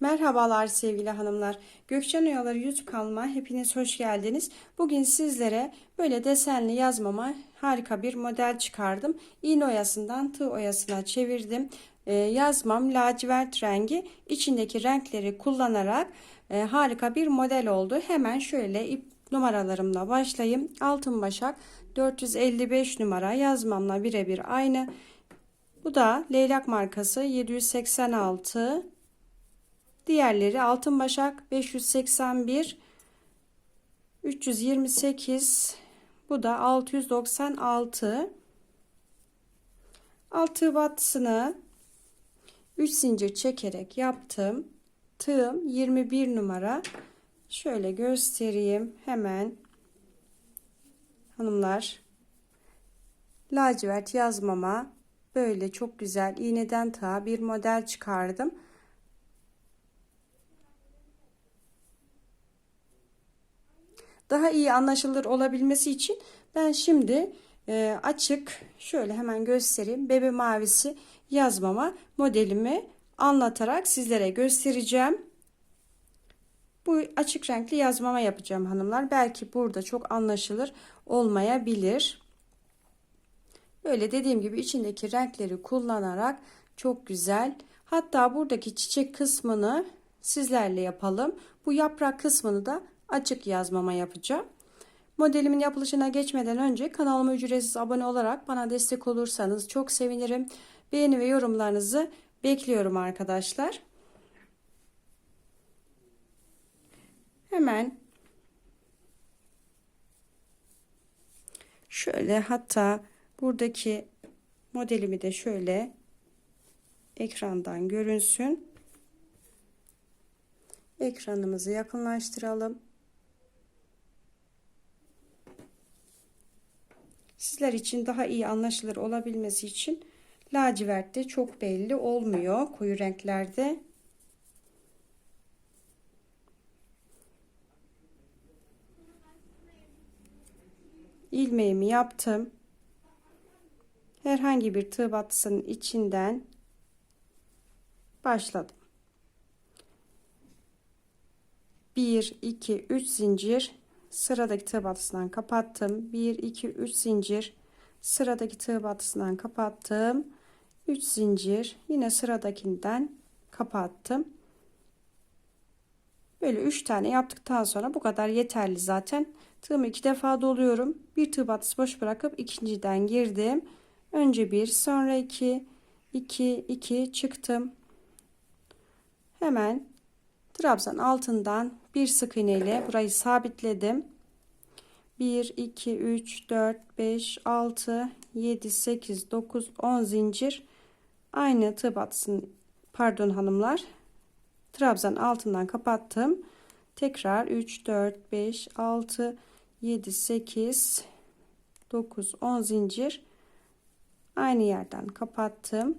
Merhabalar sevgili hanımlar. Gökçen Oyaları YouTube kanalıma hepiniz hoş geldiniz. Bugün sizlere böyle desenli yazmama harika bir model çıkardım. İğne oyasından tığ oyasına çevirdim. Ee, yazmam lacivert rengi. İçindeki renkleri kullanarak e, harika bir model oldu. Hemen şöyle ip numaralarımla başlayayım. Altın başak 455 numara yazmamla birebir aynı. Bu da leylak markası 786 Diğerleri altın başak 581 328 bu da 696 altı battısını 3 zincir çekerek yaptım. Tığım 21 numara. Şöyle göstereyim hemen. Hanımlar lacivert yazmama böyle çok güzel iğneden tığa bir model çıkardım. Daha iyi anlaşılır olabilmesi için ben şimdi e, açık şöyle hemen göstereyim bebe mavisi yazmama modelimi anlatarak sizlere göstereceğim. Bu açık renkli yazmama yapacağım hanımlar. Belki burada çok anlaşılır olmayabilir. Böyle dediğim gibi içindeki renkleri kullanarak çok güzel. Hatta buradaki çiçek kısmını sizlerle yapalım. Bu yaprak kısmını da açık yazmama yapacağım. Modelimin yapılışına geçmeden önce kanalıma ücretsiz abone olarak bana destek olursanız çok sevinirim. Beğeni ve yorumlarınızı bekliyorum arkadaşlar. Hemen şöyle hatta buradaki modelimi de şöyle ekrandan görünsün. Ekranımızı yakınlaştıralım. Sizler için daha iyi anlaşılır olabilmesi için lacivertte çok belli olmuyor koyu renklerde. ilmeğimi yaptım. Herhangi bir tığ battısının içinden başladım. 1 2 3 zincir sıradaki tığ battısından kapattım. 1 2 3 zincir. Sıradaki tığ battısından kapattım. 3 zincir. Yine sıradakinden kapattım. Böyle 3 tane yaptıktan sonra bu kadar yeterli zaten. Tığımı iki defa doluyorum. Bir tığ battısı boş bırakıp ikinciden girdim. Önce bir sonra iki. 2 2 çıktım. Hemen trabzan altından bir sık iğne ile burayı sabitledim. 1 2 3 4 5 6 7 8 9 10 zincir aynı tığ batısın pardon hanımlar trabzan altından kapattım. Tekrar 3 4 5 6 7 8 9 10 zincir aynı yerden kapattım.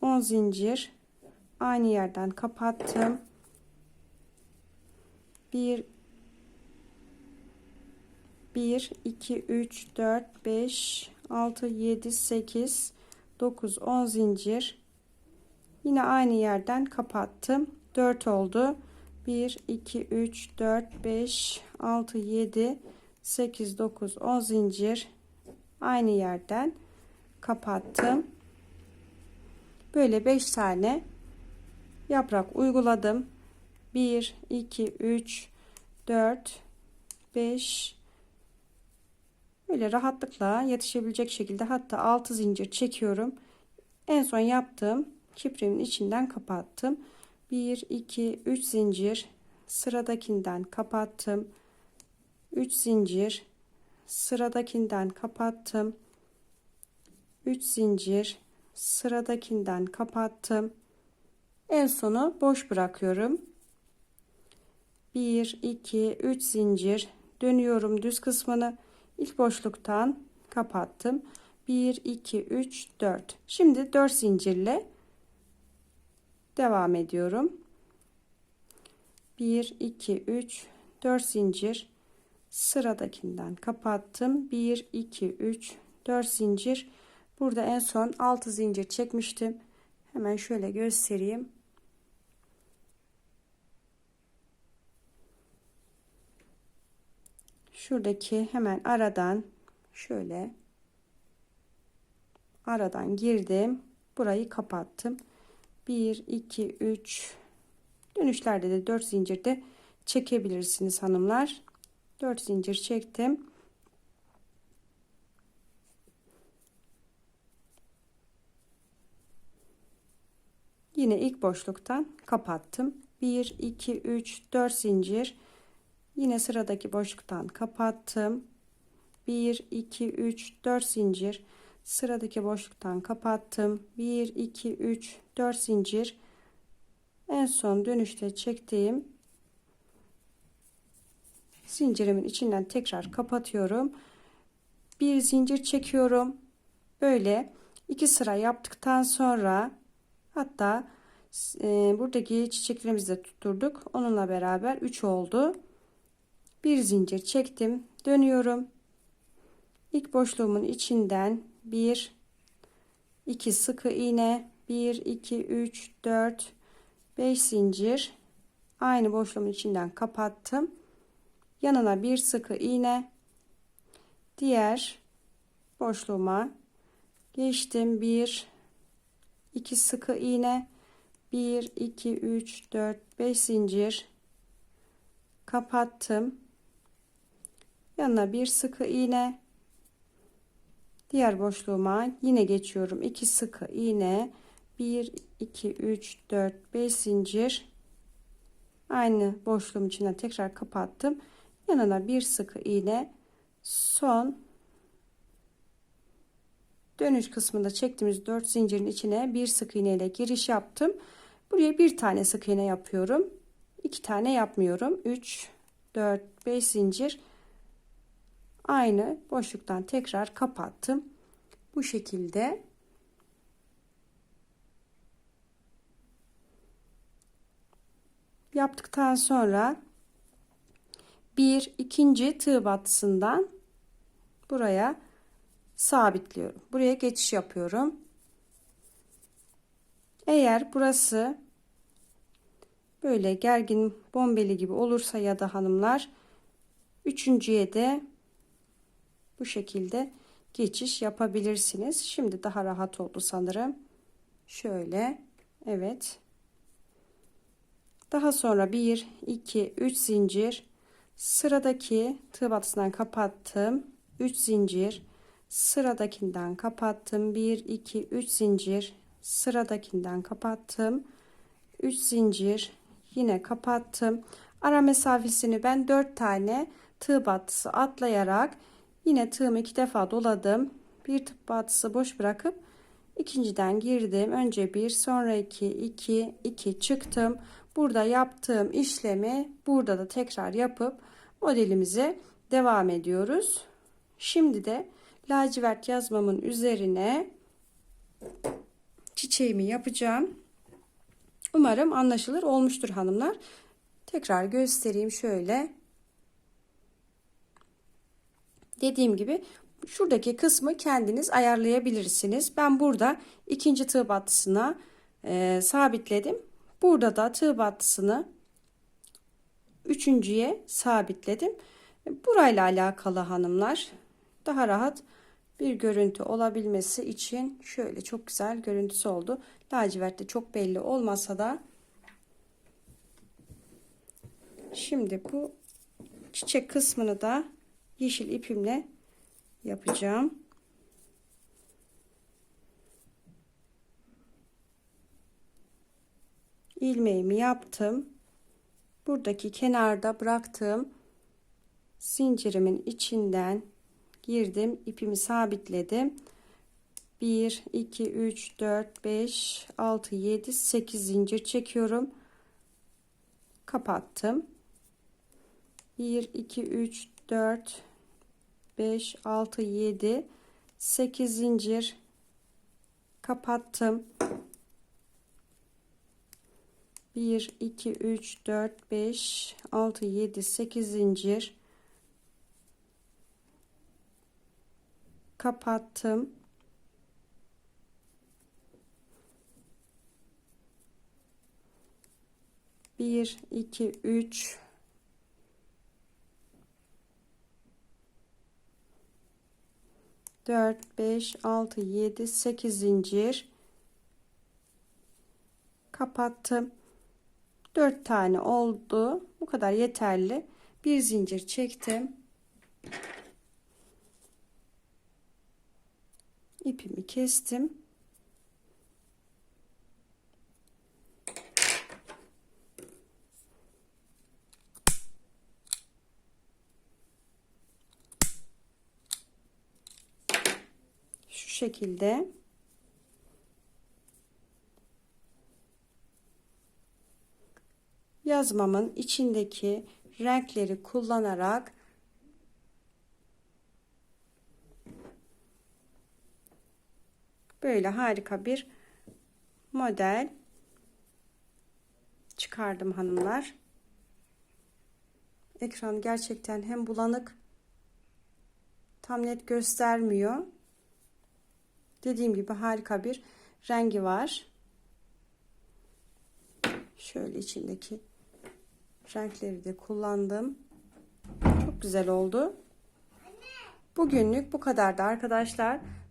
10 zincir. Aynı yerden kapattım. 1 1 2 3 4 5 6 7 8 9 10 zincir. Yine aynı yerden kapattım. 4 oldu. 1 2 3 4 5 6 7 8 9 10 zincir. Aynı yerden kapattım Böyle 5 tane yaprak uyguladım. 1, 2, 3, 4, 5 böyle rahatlıkla yetişebilecek şekilde hatta 6 zincir çekiyorum. En son yaptığım kiprimin içinden kapattım. 1, 2, 3 zincir sıradakinden kapattım. 3 zincir sıradakinden kapattım. 3 zincir sıradakinden kapattım. En sonu boş bırakıyorum. 1 2 3 zincir dönüyorum düz kısmını ilk boşluktan kapattım. 1 2 3 4. Şimdi 4 zincirle devam ediyorum. 1 2 3 4 zincir sıradakinden kapattım. 1 2 3 4 zincir Burada en son 6 zincir çekmiştim. Hemen şöyle göstereyim. Şuradaki hemen aradan şöyle aradan girdim. Burayı kapattım. 1 2 3 dönüşlerde de 4 zincirde çekebilirsiniz hanımlar. 4 zincir çektim. Yine ilk boşluktan kapattım. 1 2 3 4 zincir. Yine sıradaki boşluktan kapattım. 1 2 3 4 zincir. Sıradaki boşluktan kapattım. 1 2 3 4 zincir. En son dönüşte çektiğim zincirimin içinden tekrar kapatıyorum. Bir zincir çekiyorum. Böyle iki sıra yaptıktan sonra hatta e, buradaki çiçeklerimizi de tutturduk. Onunla beraber 3 oldu. Bir zincir çektim. Dönüyorum. İlk boşluğumun içinden 1 2 sıkı iğne 1 2 3 4 5 zincir aynı boşluğumun içinden kapattım yanına bir sıkı iğne diğer boşluğuma geçtim 1 2 sıkı iğne. 1 2 3 4 5 zincir. Kapattım. Yanına bir sıkı iğne. Diğer boşluğuma yine geçiyorum. 2 sıkı iğne. 1 2 3 4 5 zincir. Aynı boşluğum içine tekrar kapattım. Yanına bir sıkı iğne. Son dönüş kısmında çektiğimiz 4 zincirin içine bir sık iğne ile giriş yaptım. Buraya bir tane sık iğne yapıyorum. İki tane yapmıyorum. 3 4 5 zincir. Aynı boşluktan tekrar kapattım. Bu şekilde. Yaptıktan sonra bir ikinci tığ battısından buraya sabitliyorum. Buraya geçiş yapıyorum. Eğer burası böyle gergin bombeli gibi olursa ya da hanımlar üçüncüye de bu şekilde geçiş yapabilirsiniz. Şimdi daha rahat oldu sanırım. Şöyle evet. Daha sonra 1 2 3 zincir sıradaki tığ batısından kapattım. 3 zincir sıradakinden kapattım. 1 2 3 zincir sıradakinden kapattım. 3 zincir yine kapattım. Ara mesafesini ben 4 tane tığ batısı atlayarak yine tığımı iki defa doladım. Bir tığ batısı boş bırakıp ikinciden girdim. Önce bir sonra iki iki iki çıktım. Burada yaptığım işlemi burada da tekrar yapıp modelimize devam ediyoruz. Şimdi de lacivert yazmamın üzerine çiçeğimi yapacağım. Umarım anlaşılır olmuştur hanımlar. Tekrar göstereyim şöyle. Dediğim gibi şuradaki kısmı kendiniz ayarlayabilirsiniz. Ben burada ikinci tığ battısına e, sabitledim. Burada da tığ battısını üçüncüye sabitledim. Burayla alakalı hanımlar daha rahat bir görüntü olabilmesi için şöyle çok güzel görüntüsü oldu. Lacivertte çok belli olmasa da şimdi bu çiçek kısmını da yeşil ipimle yapacağım. ilmeğimi yaptım. Buradaki kenarda bıraktığım zincirimin içinden girdim. ipimi sabitledim. 1 2 3 4 5 6 7 8 zincir çekiyorum. Kapattım. 1 2 3 4 5 6 7 8 zincir kapattım 1 2 3 4 5 6 7 8 zincir kapattım. Bir, iki, üç. Dört, beş, altı, yedi, sekiz zincir. Kapattım. Dört tane oldu. Bu kadar yeterli. Bir zincir çektim. İpimi kestim. Şu şekilde. Yazmamın içindeki renkleri kullanarak böyle harika bir model çıkardım hanımlar. Ekran gerçekten hem bulanık tam net göstermiyor. Dediğim gibi harika bir rengi var. Şöyle içindeki renkleri de kullandım. Çok güzel oldu. Bugünlük bu kadardı arkadaşlar.